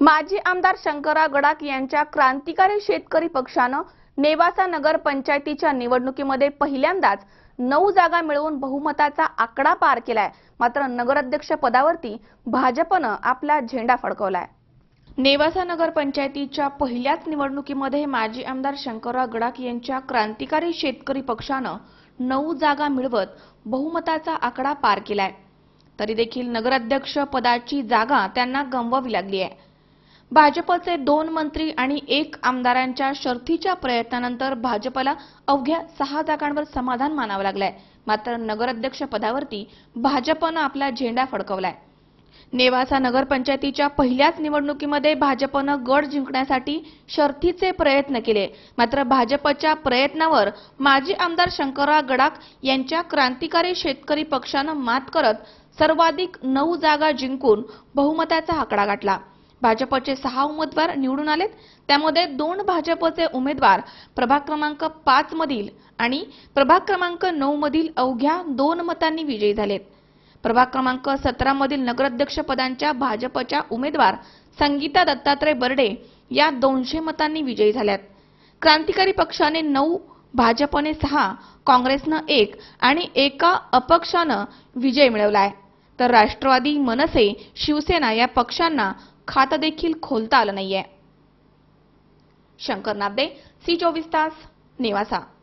माजी आमदार शंकरराव गडाख यांच्या क्रांतिकारी शेतकरी पक्षानं नेवासा नगर पंचायतीच्या निवडणुकीमध्ये पहिल्यांदाच नऊ जागा मिळवून बहुमताचा आकडा पार केलाय. मात्र नगराध्यक्ष पदावरती भाजपनं आपला झेंडा फडकवलाय. नेवासा नगर पंचायतीच्या पहिल्याच निवडणुकीमध्ये माजी आमदार शंकरराव गडाख यांच्या क्रांतिकारी शेतकरी पक्षानं नऊ जागा मिळवत बहुमताचा आकडा पार केलाय. तरी देखील नगराध्यक्ष पदाची जागा त्यांना गमवावी लागली आहे. भाजपचे दोन मंत्री आणि एक आमदारांच्या शर्थीच्या प्रयत्नानंतर भाजपला अवघ्या सहा जागांवर समाधान मानावं लागलंय. मात्र नगराध्यक्ष पदावरती भाजपनं आपला झेंडा फडकवलाय. नेवासा नगरपंचायतीच्या पहिल्याच निवडणुकीमध्ये भाजपनं गड जिंकण्यासाठी शर्थीचे प्रयत्न केले. मात्र भाजपच्या प्रयत्नावर माजी आमदार शंकरराव गडाख यांच्या क्रांतिकारी शेतकरी पक्षानं मात करत सर्वाधिक नऊ जागा जिंकून बहुमताचा आकडा गाठला. भाजपचे सहा उमेदवार निवडून आलेत. त्यामध्ये दोन भाजपचे उमेदवार प्रभाग क्रमांक पाच मधील आणि प्रभाग क्रमांक नऊ मधील अवघ्या दोन मतांनी विजयी झालेत. प्रभाग क्रमांक सतरा मधील नगराध्यक्ष पदांच्या भाजपच्या उमेदवार संगीता दत्तात्रय बर्डे या दोनशे मतांनी विजयी झाल्यात. क्रांतिकारी पक्षाने नऊ भाजपने सहा काँग्रेसनं एक आणि एका अपक्षानं विजय मिळवलाय तर राष्ट्रवादी मनसे शिवसेना या पक्षांना खातं देखील खोलता आलं नाहीये. शंकर नागदे सी चोवीस तास नेवासा.